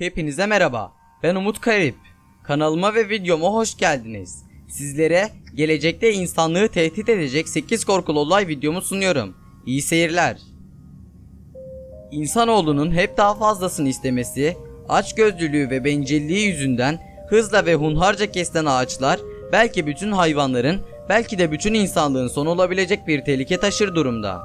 Hepinize merhaba. Ben Umut Karip. Kanalıma ve videoma hoş geldiniz. Sizlere gelecekte insanlığı tehdit edecek 8 korkulu olay videomu sunuyorum. İyi seyirler. İnsanoğlunun hep daha fazlasını istemesi, açgözlülüğü ve bencilliği yüzünden hızla ve hunharca kesilen ağaçlar belki bütün hayvanların, belki de bütün insanlığın sonu olabilecek bir tehlike taşır durumda.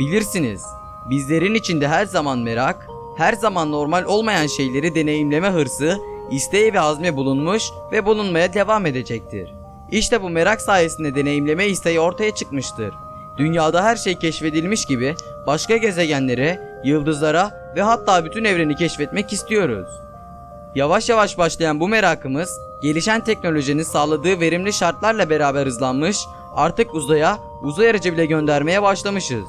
Bilirsiniz, bizlerin içinde her zaman merak, her zaman normal olmayan şeyleri deneyimleme hırsı, isteği ve azmi bulunmuş ve bulunmaya devam edecektir. İşte bu merak sayesinde deneyimleme isteği ortaya çıkmıştır. Dünyada her şey keşfedilmiş gibi başka gezegenlere, yıldızlara ve hatta bütün evreni keşfetmek istiyoruz. Yavaş yavaş başlayan bu merakımız, gelişen teknolojinin sağladığı verimli şartlarla beraber hızlanmış, artık uzaya, uzay aracı bile göndermeye başlamışız.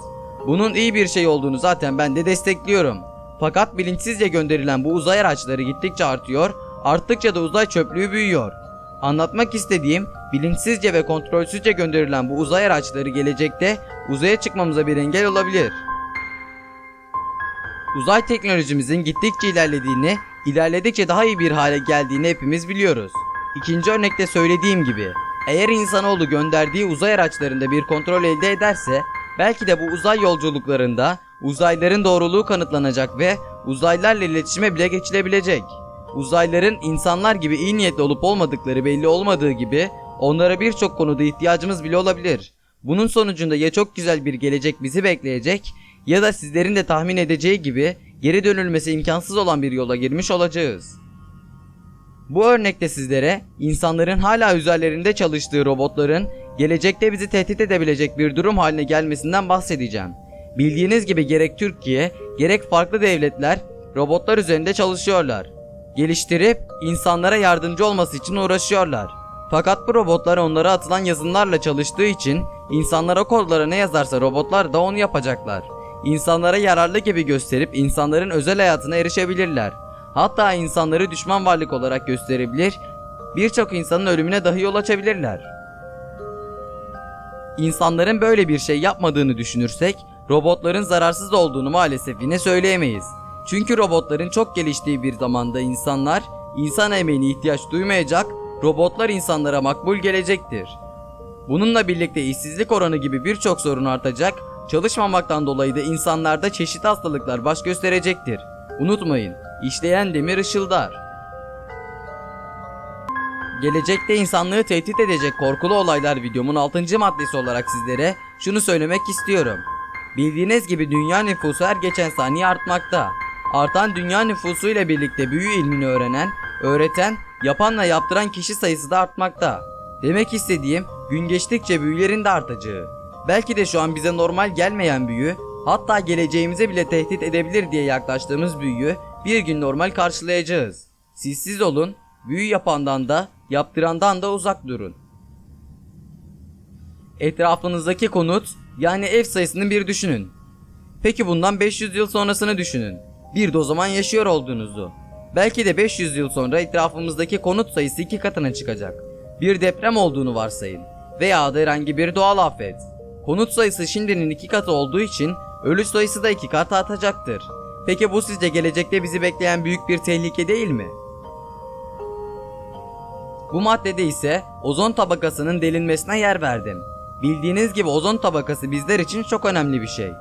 Bunun iyi bir şey olduğunu zaten ben de destekliyorum. Fakat bilinçsizce gönderilen bu uzay araçları gittikçe artıyor, arttıkça da uzay çöplüğü büyüyor. Anlatmak istediğim, bilinçsizce ve kontrolsüzce gönderilen bu uzay araçları gelecekte uzaya çıkmamıza bir engel olabilir. Uzay teknolojimizin gittikçe ilerlediğini, ilerledikçe daha iyi bir hale geldiğini hepimiz biliyoruz. İkinci örnekte söylediğim gibi, eğer insanoğlu gönderdiği uzay araçlarında bir kontrol elde ederse, belki de bu uzay yolculuklarında uzayların doğruluğu kanıtlanacak ve uzaylılarla iletişime bile geçilebilecek. Uzaylıların insanlar gibi iyi niyetli olup olmadıkları belli olmadığı gibi onlara birçok konuda ihtiyacımız bile olabilir. Bunun sonucunda ya çok güzel bir gelecek bizi bekleyecek ya da sizlerin de tahmin edeceği gibi geri dönülmesi imkansız olan bir yola girmiş olacağız. Bu örnekte sizlere insanların hala üzerlerinde çalıştığı robotların gelecekte bizi tehdit edebilecek bir durum haline gelmesinden bahsedeceğim. Bildiğiniz gibi gerek Türkiye gerek farklı devletler robotlar üzerinde çalışıyorlar. Geliştirip insanlara yardımcı olması için uğraşıyorlar. Fakat bu robotlar onlara atılan yazılımlarla çalıştığı için insanlar o kodlara ne yazarsa robotlar da onu yapacaklar. İnsanlara yararlı gibi gösterip insanların özel hayatına erişebilirler. Hatta insanları düşman varlık olarak gösterebilir, birçok insanın ölümüne dahi yol açabilirler. İnsanların böyle bir şey yapmadığını düşünürsek, robotların zararsız olduğunu maalesef yine söyleyemeyiz. Çünkü robotların çok geliştiği bir zamanda insanlar, insan emeğine ihtiyaç duymayacak, robotlar insanlara makbul gelecektir. Bununla birlikte işsizlik oranı gibi birçok sorun artacak, çalışmamaktan dolayı da insanlarda çeşitli hastalıklar baş gösterecektir. Unutmayın, işleyen demir ışıldar. Gelecekte insanlığı tehdit edecek korkulu olaylar videomun 6. maddesi olarak sizlere şunu söylemek istiyorum. Bildiğiniz gibi dünya nüfusu her geçen saniye artmakta. Artan dünya nüfusu ile birlikte büyü ilmini öğrenen, öğreten, yapanla yaptıran kişi sayısı da artmakta. Demek istediğim gün geçtikçe büyülerin de artacağı. Belki de şu an bize normal gelmeyen büyü, hatta geleceğimize bile tehdit edebilir diye yaklaştığımız büyüyü bir gün normal karşılayacağız. Sizsiz olun, büyü yapandan da, yaptırandan da uzak durun. Etrafınızdaki konut, yani ev sayısını bir düşünün. Peki bundan 500 yıl sonrasını düşünün. Bir de o zaman yaşıyor olduğunuzu. Belki de 500 yıl sonra etrafımızdaki konut sayısı iki katına çıkacak. Bir deprem olduğunu varsayın. Veya da herhangi bir doğal afet. Konut sayısı şimdinin iki katı olduğu için ölü sayısı da iki kat artacaktır. Peki bu sizce gelecekte bizi bekleyen büyük bir tehlike değil mi? Bu maddede ise ozon tabakasının delinmesine yer verdim. Bildiğiniz gibi ozon tabakası bizler için çok önemli bir şey.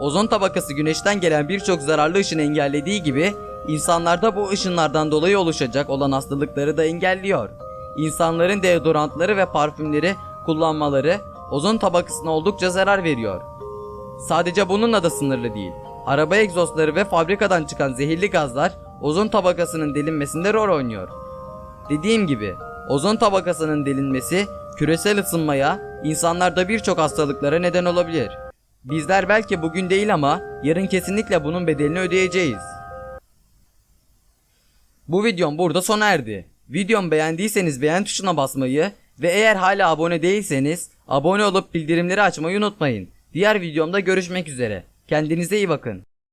Ozon tabakası güneşten gelen birçok zararlı ışını engellediği gibi insanlarda bu ışınlardan dolayı oluşacak olan hastalıkları da engelliyor. İnsanların deodorantları ve parfümleri kullanmaları ozon tabakasına oldukça zarar veriyor. Sadece bununla da sınırlı değil. Araba egzozları ve fabrikadan çıkan zehirli gazlar ozon tabakasının delinmesinde rol oynuyor. Dediğim gibi ozon tabakasının delinmesi küresel ısınmaya, insanlarda birçok hastalıklara neden olabilir. Bizler belki bugün değil ama yarın kesinlikle bunun bedelini ödeyeceğiz. Bu videom burada sona erdi. Videomu beğendiyseniz beğen tuşuna basmayı ve eğer hala abone değilseniz abone olup bildirimleri açmayı unutmayın. Diğer videomda görüşmek üzere. Kendinize iyi bakın.